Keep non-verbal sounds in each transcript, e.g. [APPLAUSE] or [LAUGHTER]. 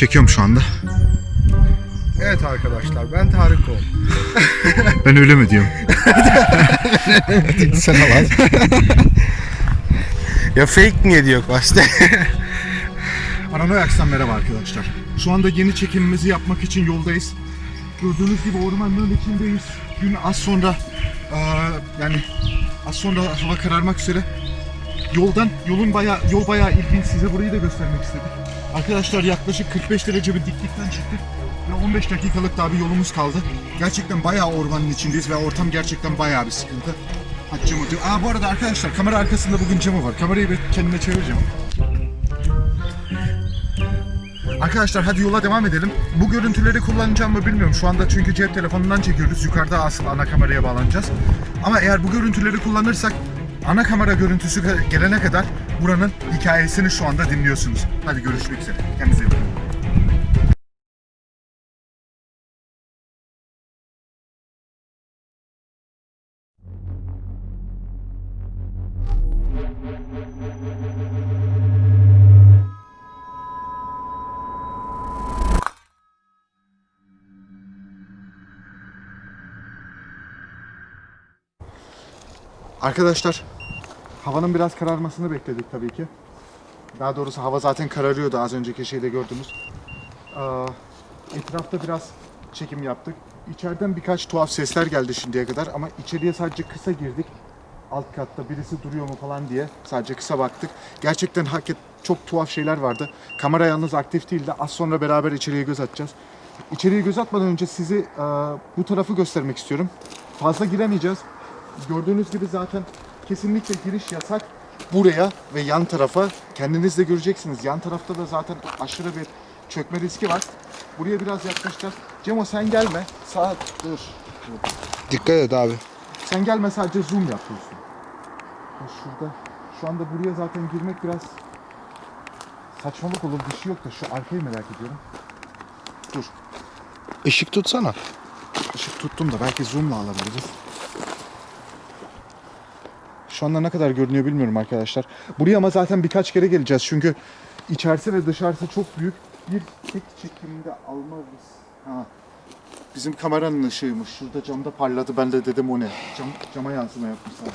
Çekiyorum şu anda. Evet arkadaşlar ben Tarık Oğuz. [LAUGHS] Ben öyle mi diyorum? [LAUGHS] Sen al Ya fake niye diyor başta? [LAUGHS] Paranoya Aks'tan merhaba arkadaşlar. Şu anda yeni çekimimizi yapmak için yoldayız. Gördüğünüz gibi ormanlığın içindeyiz. Gün az sonra yani az sonra hava kararmak üzere. Yoldan, yolun bayağı, yol bayağı ilginç. Size burayı da göstermek istedik. Arkadaşlar yaklaşık 45 derece bir diklikten çıktık. Ve 15 dakikalık daha bir yolumuz kaldı. Gerçekten bayağı ormanın içindeyiz ve ortam gerçekten bayağı bir sıkıntı. Hadi Cemo diyor. Aa bu arada arkadaşlar kamera arkasında bugün Cemo var. Kamerayı bir kendine çevireceğim. Arkadaşlar hadi yola devam edelim. Bu görüntüleri kullanacağım mı bilmiyorum. Şu anda çünkü cep telefonundan çekiyoruz. Yukarıda asıl ana kameraya bağlanacağız. Ama eğer bu görüntüleri kullanırsak ana kamera görüntüsü gelene kadar buranın hikayesini şu anda dinliyorsunuz. Hadi görüşmek üzere. Kendinize iyi bakın. Arkadaşlar havanın biraz kararmasını bekledik tabii ki. Daha doğrusu hava zaten kararıyordu az önceki şeyde gördünüz. Etrafta biraz çekim yaptık. İçeriden birkaç tuhaf sesler geldi şimdiye kadar ama içeriye sadece kısa girdik. Alt katta birisi duruyor mu falan diye sadece kısa baktık. Gerçekten hakikat çok tuhaf şeyler vardı. Kamera yalnız aktif değildi. Az sonra beraber içeriye göz atacağız. İçeriye göz atmadan önce sizi e, bu tarafı göstermek istiyorum. Fazla giremeyeceğiz. Gördüğünüz gibi zaten kesinlikle giriş yasak. Buraya ve yan tarafa kendiniz de göreceksiniz. Yan tarafta da zaten aşırı bir çökme riski var. Buraya biraz yaklaşacağız. Cemo sen gelme. Sağ dur. Dikkat et abi. Sen gelme sadece zoom yapıyorsun. Ya şurada şu anda buraya zaten girmek biraz saçmalık olur bir şey yok da şu arkayı merak ediyorum. Dur. Işık tutsana. Işık tuttum da belki zoomla alabiliriz. Şu anda ne kadar görünüyor bilmiyorum arkadaşlar. Buraya ama zaten birkaç kere geleceğiz çünkü içerisi ve dışarısı çok büyük. Bir tek çekimde almalıyız. Ha. Bizim kameranın ışığıymış. Şurada camda parladı. Ben de dedim o ne? Cam, cama yansıma yapmışlar.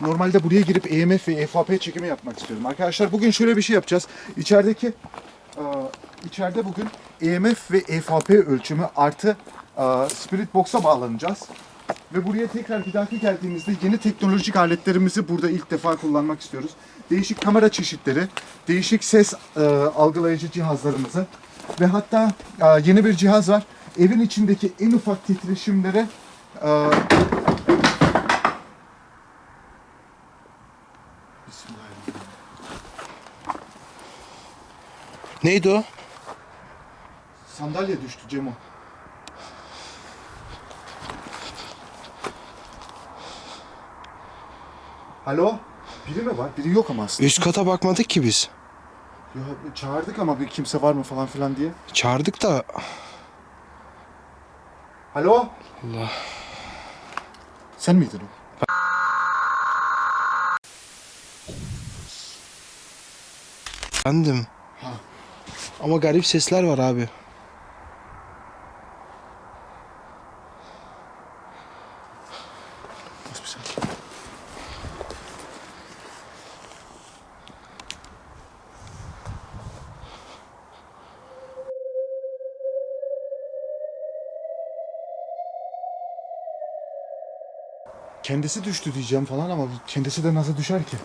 Normalde buraya girip EMF ve EFP çekimi yapmak istiyorum. Arkadaşlar bugün şöyle bir şey yapacağız. İçerideki e, içeride bugün EMF ve EFP ölçümü artı e, Spirit Box'a bağlanacağız. Ve buraya tekrar bir dahaki geldiğimizde yeni teknolojik aletlerimizi burada ilk defa kullanmak istiyoruz. Değişik kamera çeşitleri, değişik ses e, algılayıcı cihazlarımızı ve hatta e, yeni bir cihaz var. Evin içindeki en ufak titreşimlere e, Bismillahirrahmanirrahim. Neydi o? Sandalye düştü Cemo. Alo? Biri mi var? Biri yok ama aslında. Üst kata bakmadık ki biz. Ya, çağırdık ama bir kimse var mı falan filan diye. Çağırdık da Alo? Allah. Sen miydin o? bendim. Ha. Ama garip sesler var abi. Kendisi düştü diyeceğim falan ama kendisi de nasıl düşer ki?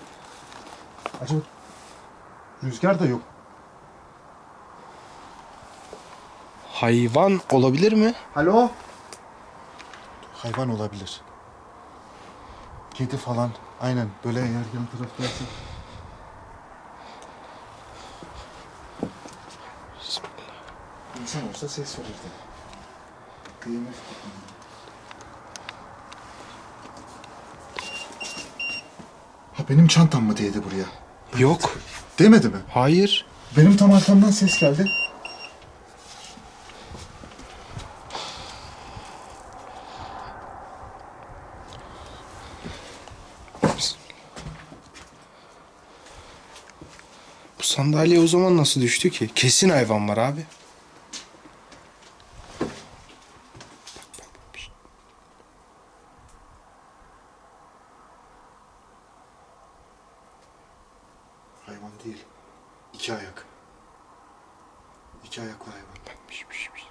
Acaba rüzgar da yok. Hayvan olabilir mi? Alo? Hayvan olabilir. Kedi falan. Aynen böyle eğer yan taraftaysa. İnsan olsa ses verirdi. Kıyamet kopmadı. Benim çantam mı değdi buraya? Yok. Demedi mi? Hayır. Benim tam arkamdan ses geldi. Bu sandalye o zaman nasıl düştü ki? Kesin hayvan var abi. Hayvan değil. İki ayak. İki ayaklı hayvan. Piş, piş, piş.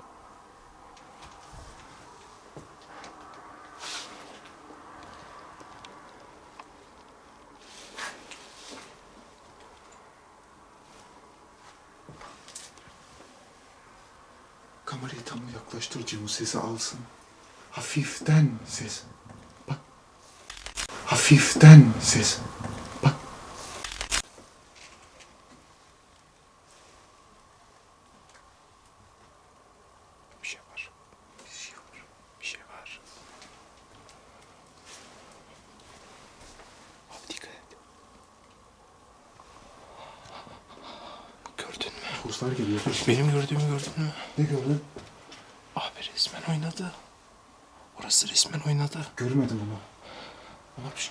Kamerayı tam o sesi alsın. Hafiften ses. Bak. Hafiften ses. Bak. Bir şey var. Bir şey var. Bir şey var. Abi dikkat et. Gördün mü? Kurslar geliyor. Benim gördüğümü gördün mü? Ne gördün? Oynadı. Orası resmen oynadı. Görmedim onu. Ne yapmış?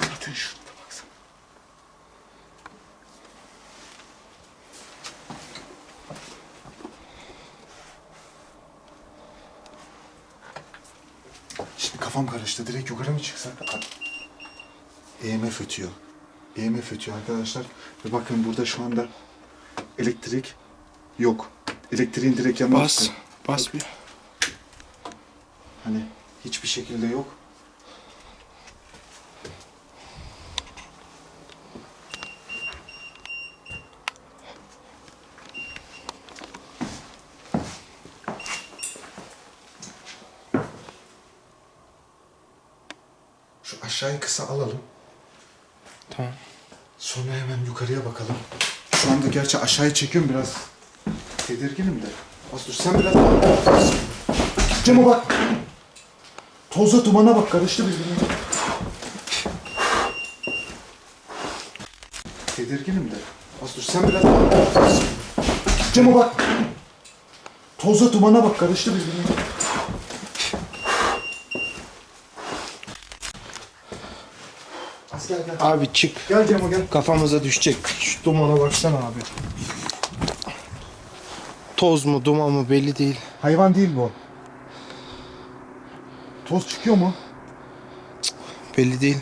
Zaten şurada baksana. Karıştı. Direkt yukarı mı çıksak? EMF ötüyor. EMF ötüyor arkadaşlar. Ve bakın burada şu anda elektrik yok. Elektriğin direkt yanına Bas. Bas bir. Hani hiçbir şekilde yok. Şu aşağıyı kısa alalım. Tamam. Sonra hemen yukarıya bakalım. Şu anda gerçi aşağıya çekiyorum biraz. Tedirginim de. Az dur sen biraz Cemo bak. Toza dumana bak karıştı birbirine. Tedirginim de. Az dur sen biraz Cemo bak. Toza dumana bak karıştı birbirine. Gel gel. Abi çık. Gel Cemo gel. Kafamıza düşecek. Şu dumana baksana abi. Toz mu duman mı belli değil. Hayvan değil bu. Toz çıkıyor mu? Belli değil.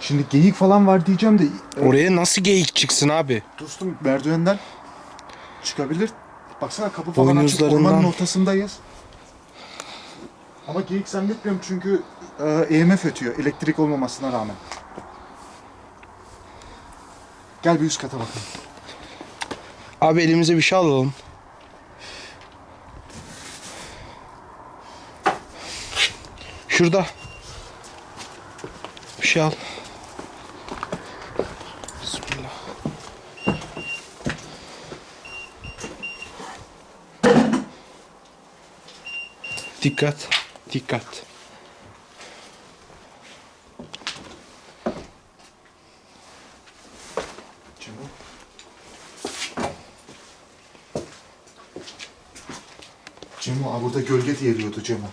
Şimdi geyik falan var diyeceğim de Oraya nasıl geyik çıksın abi? dostum merdivenden çıkabilir. Baksana kapı falan açık Boynuzlarından- ormanın ortasındayız. Ama geyik zannetmiyorum çünkü e, EMF ötüyor elektrik olmamasına rağmen. Gel bir üst kata bakalım. Abi elimize bir şey alalım. Şurada. Bir şey al. Bismillah. Dikkat. Dikkat. Cemo. Cemo, aa, burada gölge diyeliyordu Cemo.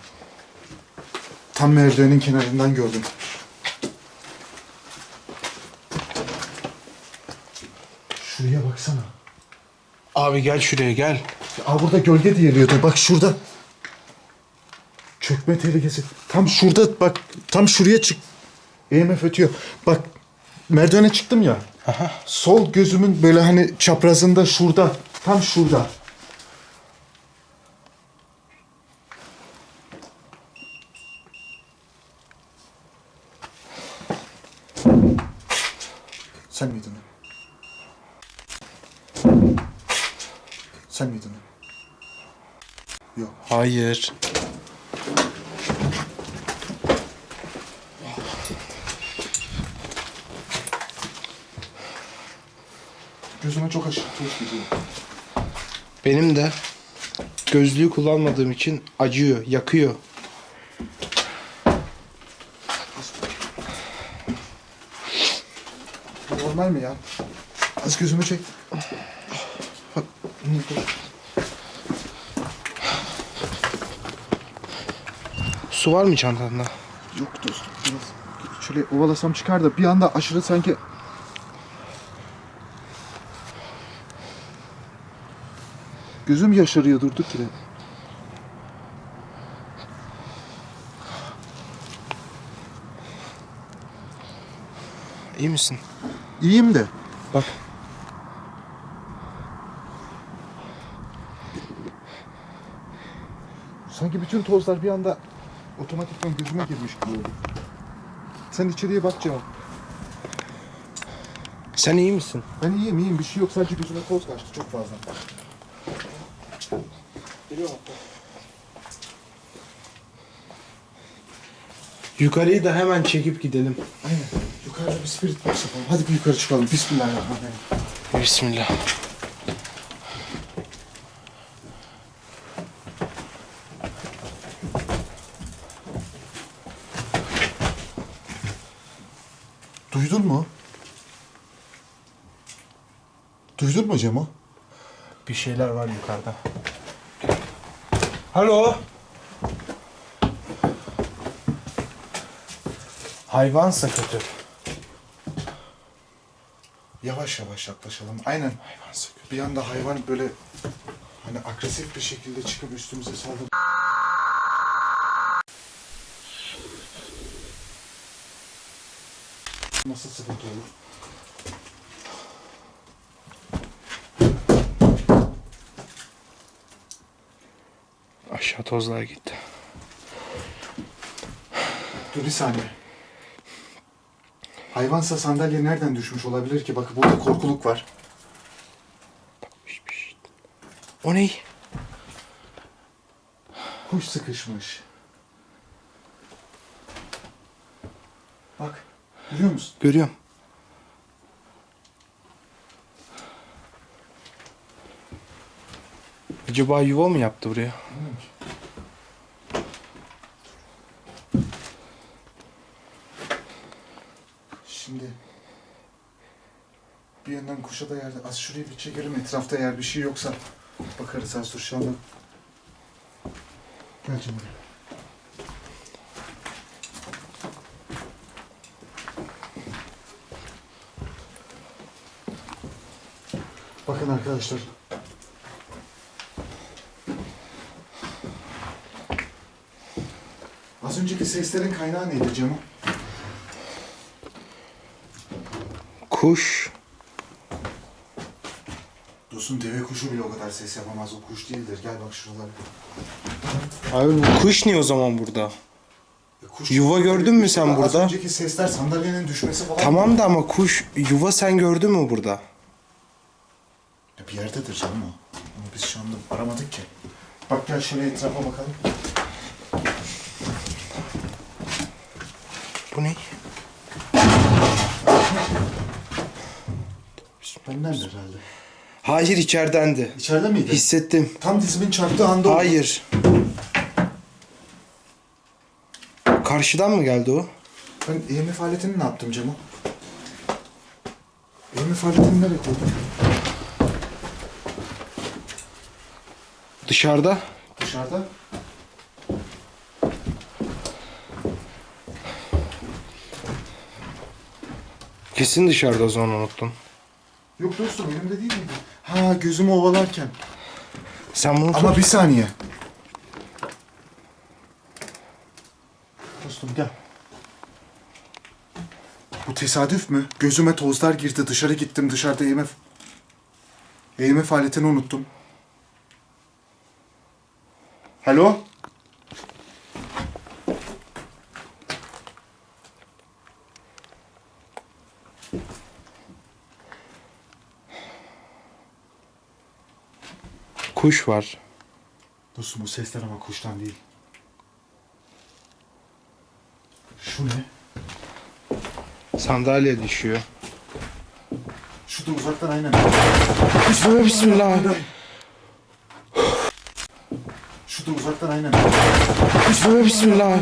Tam merdivenin kenarından gördüm. Şuraya baksana. Abi gel şuraya gel. Aa burada gölge diyeliyordu. Bak şurada. Çökme tehlikesi. Tam şurada bak. Tam şuraya çık. EMF ötüyor. Bak merdivene çıktım ya. Sol gözümün böyle hani çaprazında şurada. Tam şurada. Sen miydin? Sen miydin? Yok. Hayır. Gözüme çok aşırı gidiyor. Benim de gözlüğü kullanmadığım için acıyor, yakıyor. Normal mi ya? Az gözümü çek. Bak. Su var mı çantanda? Yok dostum. Biraz şöyle ovalasam çıkar da bir anda aşırı sanki... Gözüm yaşarıyor durduk yere. İyi misin? İyiyim de. Bak. Sanki bütün tozlar bir anda otomatikman gözüme girmiş gibi oldu. Sen içeriye bak cevap. Sen iyi misin? Ben iyiyim iyiyim bir şey yok sadece gözüme toz kaçtı çok fazla. Hatta. Yukarıyı da hemen çekip gidelim. Aynen. Yukarıda bir spirit box yapalım. Hadi bir yukarı çıkalım. Bismillahirrahmanirrahim. Bismillah. Duydun mu? Duydun mu Cemo? Bir şeyler var yukarıda. Alo. Hayvansa kötü. Yavaş yavaş yaklaşalım. Aynen. Hayvansa kötü. Bir anda hayvan böyle hani agresif bir şekilde çıkıp üstümüze saldırı. Nasıl sıkıntı olur? Aşağı tozlar gitti. Dur bir saniye. Hayvansa sandalye nereden düşmüş olabilir ki? Bakın burada korkuluk var. O ne? Kuş sıkışmış. Bak. Biliyor musun? Görüyorum. Acaba yuva mı yaptı buraya? Bilmiyorum ki. Şimdi bir yandan kuşa da yerde az şuraya bir çekelim etrafta eğer bir şey yoksa bakarız az dur şu anda. Gel canım. Bakın arkadaşlar. Az önceki seslerin kaynağı neydi Cemo? Kuş. Dostum deve kuşu bile o kadar ses yapamaz. O kuş değildir. Gel bak şuralara. Abi bu kuş niye o zaman burada? E, kuş Yuva gördün mü sen Az burada? önceki sesler sandalyenin düşmesi falan. Tamam da ama kuş yuva sen gördün mü burada? Ya bir yerdedir canım o. Ama biz şu anda aramadık ki. Bak gel şöyle etrafa bakalım. Bu ne? Benden herhalde. Hayır içeridendi. İçeride miydi? Hissettim. Tam dizimin çarptığı anda oldu. Hayır. Karşıdan mı geldi o? Ben EMF aletini ne yaptım Cemo? EMF aletini nereye koydum? Dışarıda. Dışarıda. Kesin dışarıda o zaman unuttun. Yok dostum elimde değil miydi? Ha gözümü ovalarken. Sen bunu Ama tut. bir saniye. Dostum gel. Bu tesadüf mü? Gözüme tozlar girdi. Dışarı gittim. Dışarıda EMF... EMF aletini unuttum. Alo? Kuş var. Dostum bu sesler ama kuştan değil. Şu ne? Sandalye düşüyor. Şu da uzaktan aynen. Bismillah. Bismillah. Şu da uzaktan aynen. Bismillah. Bismillah.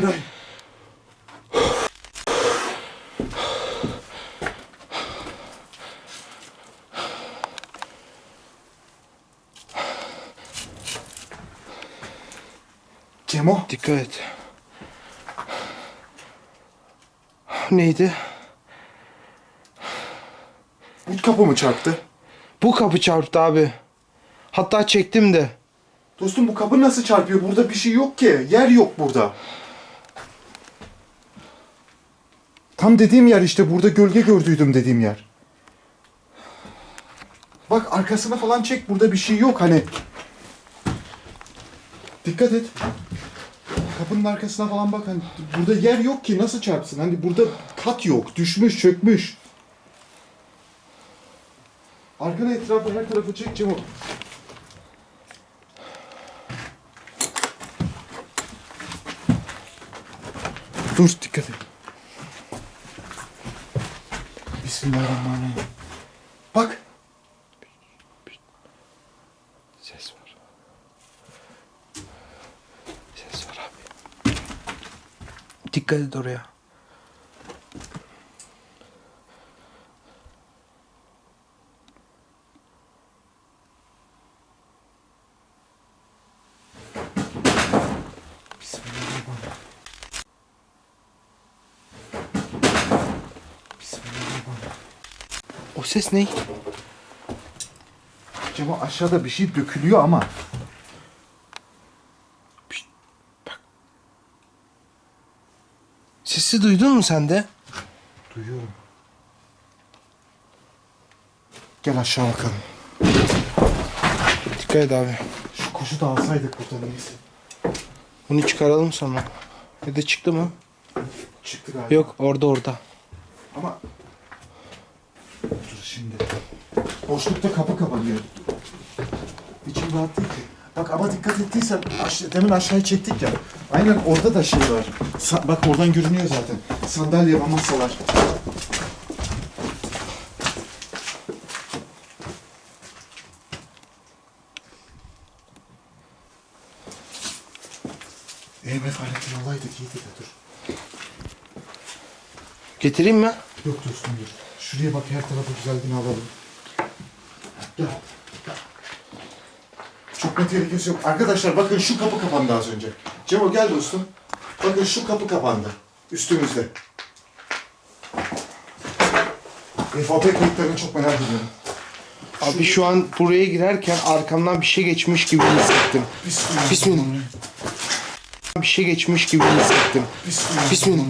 Cemo. Dikkat et. Neydi? Bu kapı mı çarptı? Bu kapı çarptı abi. Hatta çektim de. Dostum bu kapı nasıl çarpıyor? Burada bir şey yok ki. Yer yok burada. Tam dediğim yer işte. Burada gölge gördüydüm dediğim yer. Bak arkasına falan çek. Burada bir şey yok hani. Dikkat et. Kapının arkasına falan bak. Hani burada yer yok ki. Nasıl çarpsın? Hani burada kat yok. Düşmüş, çökmüş. Arkana etrafı her tarafı çek Cemo. Dur dikkat et. Bismillahirrahmanirrahim. Bak. Ses var. Ses var abi. Dikkat et oraya. O ses ne? Cema aşağıda bir şey dökülüyor ama. Sesi duydun mu sen de? Duyuyorum. Gel aşağı bakalım. Dikkat et abi. Şu kuşu da alsaydık buradan neyse. Bunu çıkaralım sonra. Ya da çıktı mı? Çıktı galiba. Yok orada orada. Ama dur şimdi. Boşlukta kapı kapanıyor. İçim rahat değil ki. Bak ama dikkat ettiysen aş- demin aşağıya çektik ya. Aynen orada da şey var. Sa- bak oradan görünüyor zaten. Sandalye ve masalar. EMF aletini alaydık iyiydi de dur. Getireyim mi? Yok dostum dur. Şuraya bak her tarafı güzel bir alalım. Gel. Ne tehlikesi yok. Arkadaşlar bakın şu kapı kapandı az önce. Cemo gel dostum. Bakın şu kapı kapandı. Üstümüzde. FAP kayıtlarını çok merak ediyorum. Abi şu an buraya girerken arkamdan bir şey geçmiş gibi hissettim. Bismillah. Bismillah. Bir şey geçmiş gibi hissettim. Bismillah. Bismillah.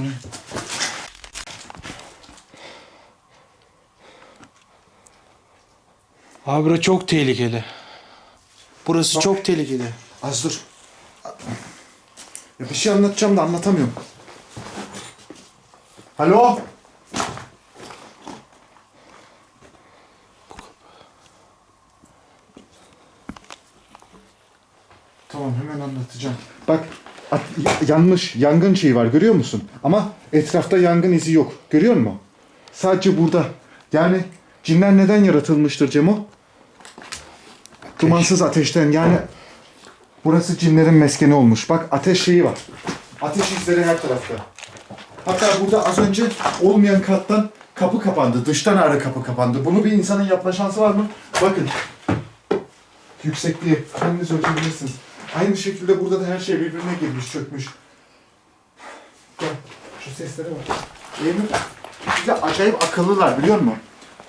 Abi bura çok tehlikeli. Burası Bak. çok tehlikeli. Az dur. Ya bir şey anlatacağım da anlatamıyorum. Alo? Tamam hemen anlatacağım. Bak at- y- yanmış yangın şeyi var görüyor musun? Ama etrafta yangın izi yok. Görüyor musun? Sadece burada. Yani cinler neden yaratılmıştır Cemo? Dumansız ateşten yani Burası cinlerin meskeni olmuş. Bak ateş şeyi var. Ateş izleri her tarafta. Hatta burada az önce olmayan kattan kapı kapandı. Dıştan ağrı kapı kapandı. Bunu bir insanın yapma şansı var mı? Bakın. Yüksekliği kendiniz ölçebilirsiniz. Aynı şekilde burada da her şey birbirine girmiş, çökmüş. Gel. Şu seslere bak. Yemin bir de acayip akıllılar biliyor musun?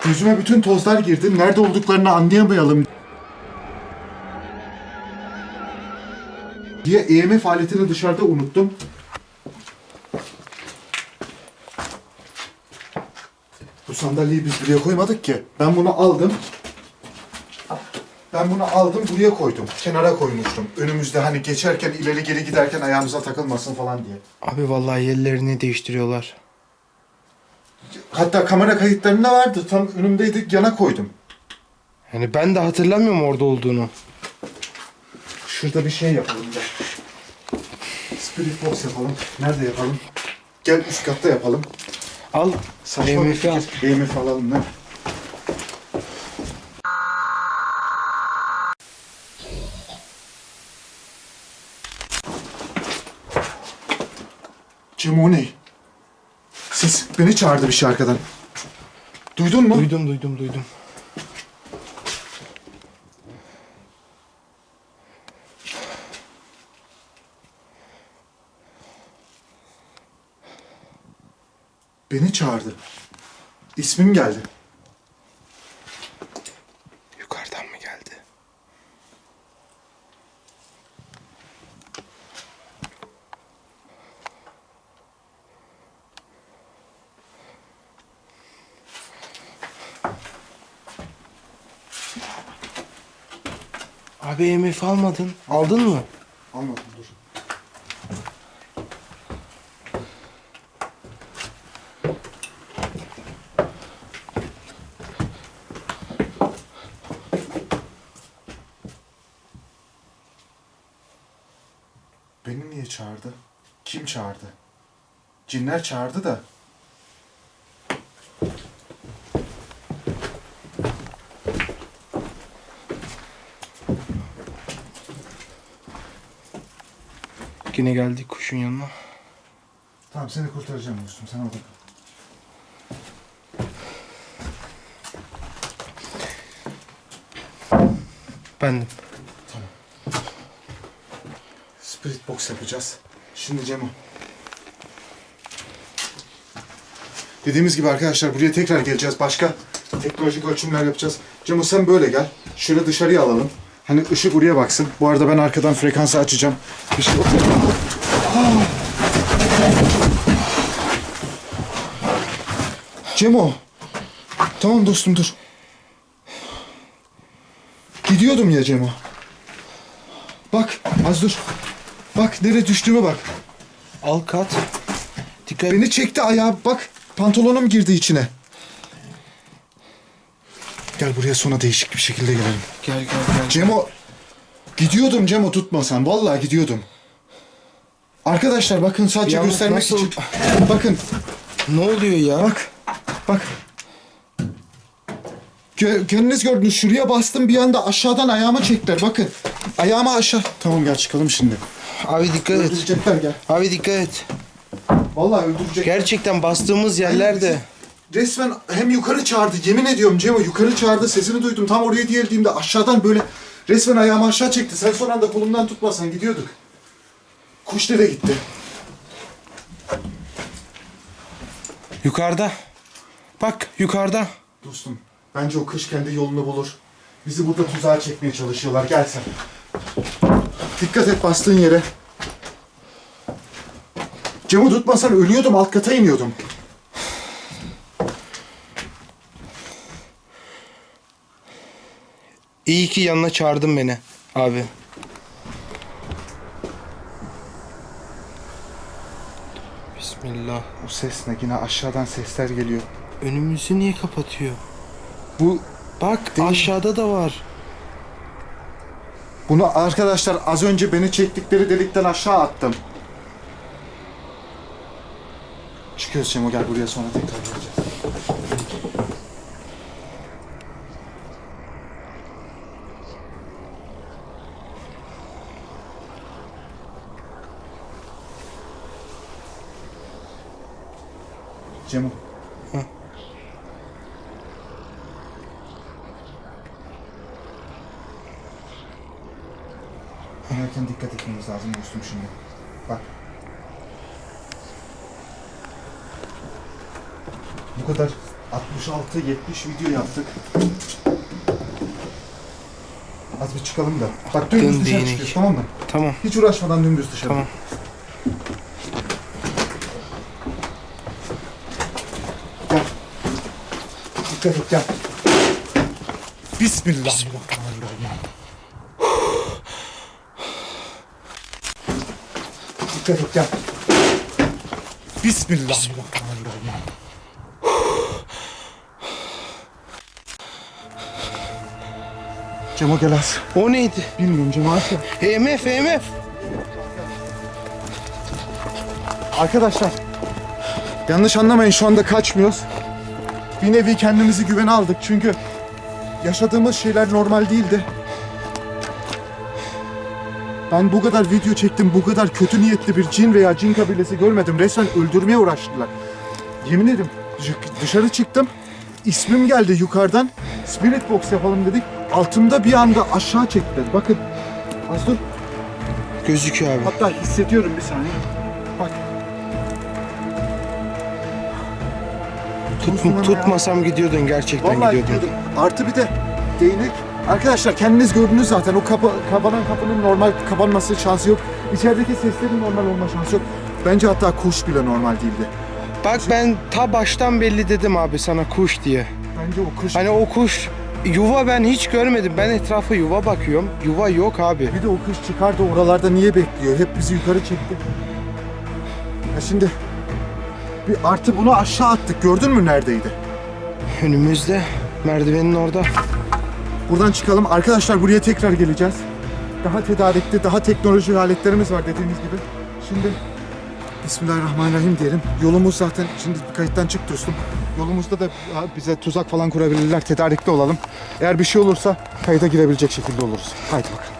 Gözüme bütün tozlar girdi. Nerede olduklarını anlayamayalım diye EMF aletini dışarıda unuttum. Bu sandalyeyi biz buraya koymadık ki. Ben bunu aldım. Ben bunu aldım buraya koydum. Kenara koymuştum. Önümüzde hani geçerken ileri geri giderken ayağımıza takılmasın falan diye. Abi vallahi yerlerini değiştiriyorlar. Hatta kamera kayıtlarında vardı. Tam önümdeydi yana koydum. Yani ben de hatırlamıyorum orada olduğunu. Şurada bir şey yapalım gel. Spirit box yapalım. Nerede yapalım? Gel üst katta yapalım. Al. Saçma bir EMF'i al. fikir. EMF alalım lan. Cem o ne? Ses beni çağırdı bir şey arkadan. Duydun mu? Duydum duydum duydum. Beni çağırdı. İsmim geldi. Yukarıdan mı geldi? Abi EMF almadın. Aldın mı? Anladım dur. Beni niye çağırdı? Kim çağırdı? Cinler çağırdı da. Yine geldik kuşun yanına. Tamam seni kurtaracağım dostum sen orada kal. Bendim. Spirit box yapacağız. Şimdi Cemo. Dediğimiz gibi arkadaşlar buraya tekrar geleceğiz. Başka teknolojik ölçümler yapacağız. Cemo sen böyle gel. Şöyle dışarıya alalım. Hani ışık buraya baksın. Bu arada ben arkadan frekansı açacağım. Bir şey... Aa! Cemo. Tamam dostum dur. Gidiyordum ya Cemo. Bak az dur. Bak nereye düştüğüme bak. Al kat. Dikkat Beni çekti ayağa bak. Pantolonum girdi içine. Gel buraya sonra değişik bir şekilde gelelim. Gel gel gel. Cemo gidiyordum Cemo tutmasan. Vallahi gidiyordum. Arkadaşlar bakın sadece Yalnız göstermek nasıl- için. Bakın Ne oluyor ya? bak. Bak. Gö kendiniz gördünüz. Şuraya bastım bir anda aşağıdan ayağıma çektiler. Bakın. Ayağıma aşağı. Tamam gel çıkalım şimdi. Abi dikkat et. Öldürecekler gel. Abi dikkat et. Vallahi öldürecekler. Gerçekten bastığımız yerlerde. Resmen hem yukarı çağırdı yemin ediyorum Cemo yukarı çağırdı sesini duydum tam oraya geldiğimde aşağıdan böyle resmen ayağımı aşağı çekti sen son anda kolumdan tutmasan gidiyorduk. Kuş nereye gitti? Yukarıda. Bak yukarıda. Dostum bence o kış kendi yolunu bulur. Bizi burada tuzağa çekmeye çalışıyorlar gel sen. Dikkat et bastığın yere. Cemo tutmasan ölüyordum alt kata iniyordum. İyi ki yanına çağırdın beni abi. Bismillah. O ses ne yine aşağıdan sesler geliyor. Önümüzü niye kapatıyor? Bu Bak Değil mi? aşağıda da var. Bunu arkadaşlar az önce beni çektikleri delikten aşağı attım. Çıkıyoruz Cemo gel buraya sonra tekrar geleceğiz. Cemo. Hı. Oynarken dikkat etmemiz lazım dostum şimdi. Bak. Bu kadar 66-70 video yaptık. Az bir çıkalım da. Bak dümdüz dışarı değnek. çıkıyoruz tamam mı? Tamam. Hiç uğraşmadan dümdüz dışarı. Tamam. Gel. Dikkat et gel. Bismillahirrahmanirrahim. Dikkat et gel. Bismillahirrahmanirrahim. Cemo gel az. O neydi? Bilmiyorum Cemo. EMF EMF. Arkadaşlar yanlış anlamayın şu anda kaçmıyoruz. Bir nevi kendimizi güvene aldık çünkü yaşadığımız şeyler normal değildi. Ben bu kadar video çektim, bu kadar kötü niyetli bir cin veya cin kabilesi görmedim. Resmen öldürmeye uğraştılar. Yemin ederim dı- dışarı çıktım. İsmim geldi yukarıdan. Spirit box yapalım dedik. Altımda bir anda aşağı çektiler. Bakın. Az dur. Gözüküyor abi. Hatta hissediyorum bir saniye. Bak. Tut, tutmasam gidiyordun gerçekten Vallahi gidiyordun. gidiyordum. Artı bir de değnek. Arkadaşlar kendiniz gördünüz zaten o kapa, kapanan kapının normal kapanması şansı yok. İçerideki seslerin normal olma şansı yok. Bence hatta kuş bile normal değildi. Bak ben ta baştan belli dedim abi sana kuş diye. Bence o kuş... Hani o kuş yuva ben hiç görmedim. Ben etrafa yuva bakıyorum. Yuva yok abi. Bir de o kuş çıkardı oralarda niye bekliyor? Hep bizi yukarı çekti. Ya şimdi bir artı bunu aşağı attık. Gördün mü neredeydi? Önümüzde merdivenin orada. Buradan çıkalım. Arkadaşlar buraya tekrar geleceğiz. Daha tedarikli, daha teknolojik aletlerimiz var dediğimiz gibi. Şimdi Bismillahirrahmanirrahim diyelim. Yolumuz zaten şimdi kayıttan çık dostum. Yolumuzda da bize tuzak falan kurabilirler. Tedarikli olalım. Eğer bir şey olursa kayıta girebilecek şekilde oluruz. Haydi bakalım.